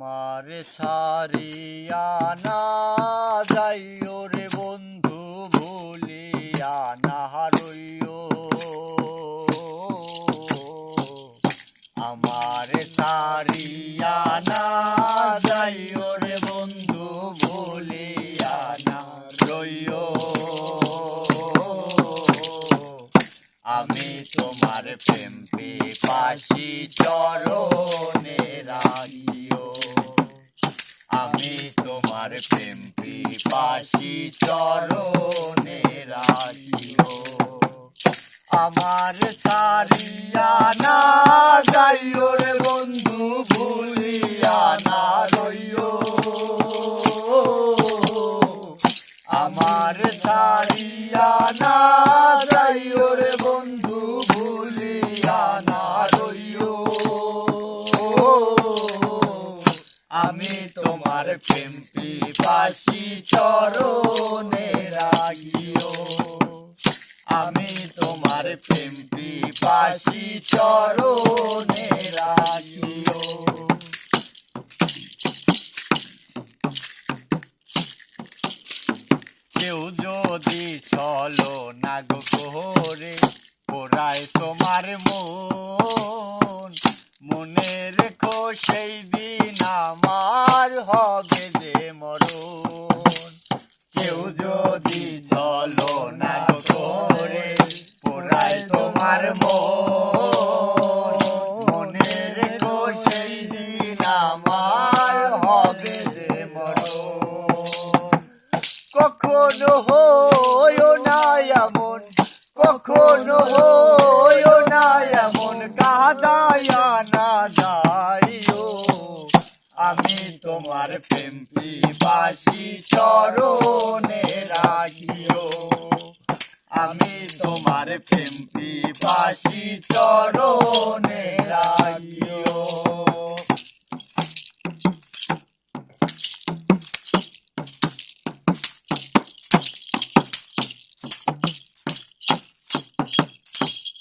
আমার ছাড়িয়া না যাইও রে বন্ধু, ভুলিয়া না রইও। আমার ছাড়িয়া না যাইও রে বন্ধু, ভুলিয়া না রইও। আমি তোমার প্রেম পাশি চরণে আমি তোমার প্রেম পাশি চরণে রাখিও। আমার ছাড়িয়া না যাইও রে বন্ধু, ভুলিয়া না রইও। আমার ছাড়িয়া না যাইও রে বন্ধু, ভুলিয়া না রইও। আমি তোমার প্রেম পাশি চরণে রাখিও। আমি তোমার প্রেম পাশি চরণে রাখিও। কেউ যদি চলো না গো কোহরে, পোড়ায় তোমার মন। মনে দিন আমার হবে যে মরণ। কেউ যদি চলো না গো কোহরে পোড়ায় তোমার মন। আমি তোমার প্রেম বাসি চরণে রাখিও। আমি তোমার প্রেম বাসি চরণে রাখিও।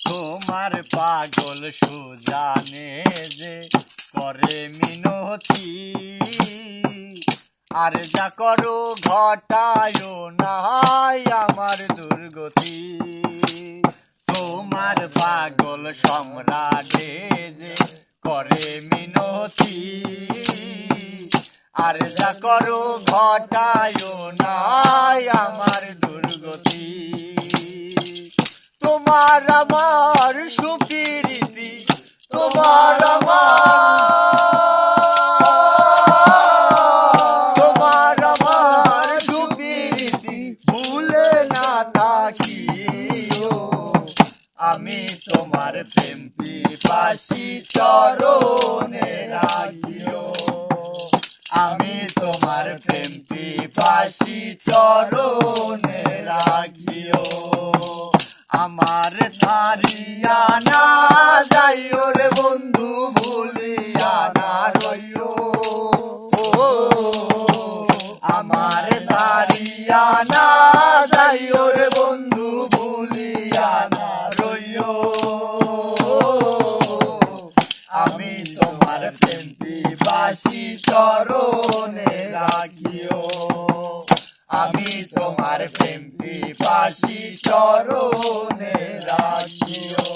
তোমার পাগল সুজানে যে করে মিনতি। আর যা করো ঘটায় নাই আমার দুর্গতি। তোমার পাগল সম্রাটে যে করে মিনতি। আর যা করো ঘটায় নাই আমার থাকিও আমি তোমার প্রেম পাশি চরণে রাখিও আমি তোমার প্রেম পাশি চরণে রাখিও আমার ছাড়িয়া না যাইও রে বন্ধু, ভুলিয়া না রইও। আমার ছাড়িয়া না আমি তোমার প্রেমটি বাসি চরণে রাখিও। আমি তোমার প্রেমটি বাসি চরণে রাখিও।